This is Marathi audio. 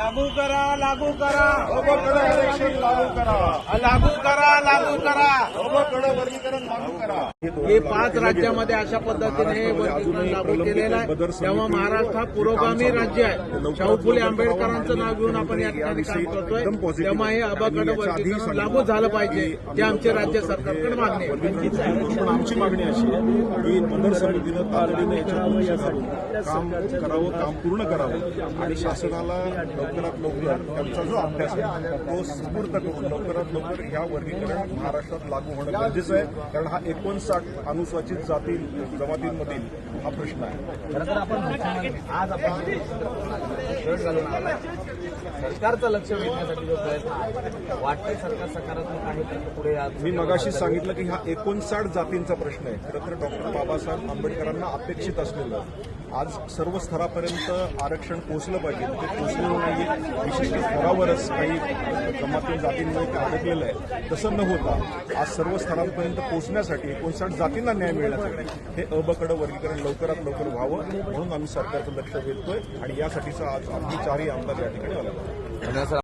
लागू करा लागू करा. अबकडं आरक्षण लागू करा लागू करा. लागू करा अबकडं वर्गीकरण लागू करा हे पाच राज्यामध्ये अशा पद्धतीने वर्गीकरण लागू केलेलं आहे. तेव्हा महाराष्ट्र हा पुरोगामी राज्य आहे. शाहू फुले आंबेडकरांचं नाव घेऊन आपण या ठिकाणी काम करतोय. तेव्हा हे अबाकड वर्गीकरण लागू झालं पाहिजे ते आमचे राज्य सरकारकडे मागणी आहे. आमची मागणी अशी आहे की बंदर समितीनं तातडीनं याच्यावर काम करावं काम पूर्ण करावं. आणि शासनाला लवकरात लवकर त्यांचा जो अभ्यास आहे तो स्फूर्त करून लवकरात लवकर ह्या वर्गीकरण महाराष्ट्रात लागू होणं गरजेचं आहे कारण हा एकोणसाठ अनुसूचित जाती जमातींमधील हा प्रश्न आहे. आज सरकारचं लक्ष वेधण्यासाठी जो प्रयत्न आहे वाटतंय सरकार सकारात्मक आहे तर पुढे मी मगाशी सांगितलं की हा एकोणसाठ जातींचा प्रश्न आहे. खरं तर डॉक्टर बाबासाहेब आंबेडकरांना अपेक्षित असलेलं आज सर्व स्तरापर्यंत आरक्षण पोचलं पाहिजे. ते पोहोचलेलं नाही. विशिष्ट स्तरावरच काही जमाती जातींमध्ये ते अडकलेलं आहे. तसं न होता आज सर्व स्तरांपर्यंत पोहोचण्यासाठी एकोणसाठ जातींना न्याय मिळण्यासाठी हे अबकडं वर्गीकरण लवकरात लवकर व्हावं म्हणून आम्ही सरकारचं लक्ष वेधतोय आणि यासाठीचा आज आम्ही चारही आमदार या ठिकाणी आला धन्यवाद सर.